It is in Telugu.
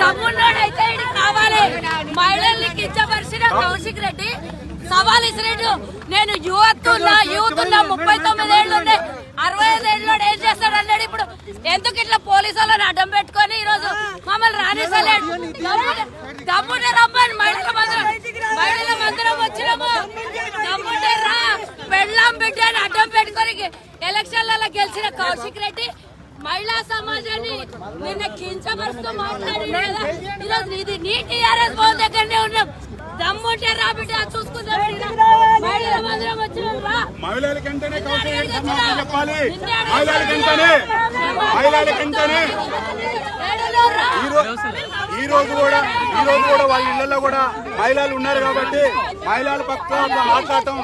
దమ్మున్నోడైతే కావాలి. మహిళల్ని కించపరిచిన కౌశిక్ రెడ్డి సవాల్ ఇసిరెడ్డి నేను యూత్ ఉన్నా యూత్ ముప్పై తొమ్మిది ఏళ్ళు ఉన్నాయి అరవై ఐదు ఏళ్ళు ఏం చేస్తాడు అన్నాడు ఇప్పుడు. ఎందుకు ఇట్లా పోలీసు వాళ్ళని అడ్డం పెట్టుకొని ఈ రోజు మమ్మల్ని రాణిస్తలేడు దమ్ముంటే రమ్మని మహిళల మందిరం మహిళల మందిరం వచ్చినాము. దమ్ముంటే రా. పెళ్ళాం బిడ్డ అడ్డం పెట్టుకొని ఎలక్షన్లలో గెలిచిన కౌశిక్ రెడ్డి. సమాజాన్ని నిన్న కించపరుస్తూ మాట్లాడి కదా? ఈరోజు ఇది నీ టీఆర్ఎస్ దగ్గరనే ఉన్నాం. దమ్ముంటే రా బిడ్డ చూసుకుందాం చెప్పాలి. ఈ రోజు కూడా ఈ రోజు కూడా వాళ్ళ ఇళ్ళలో కూడా మహిళలు ఉన్నారు కాబట్టి మహిళల పక్క మాట్లాడటం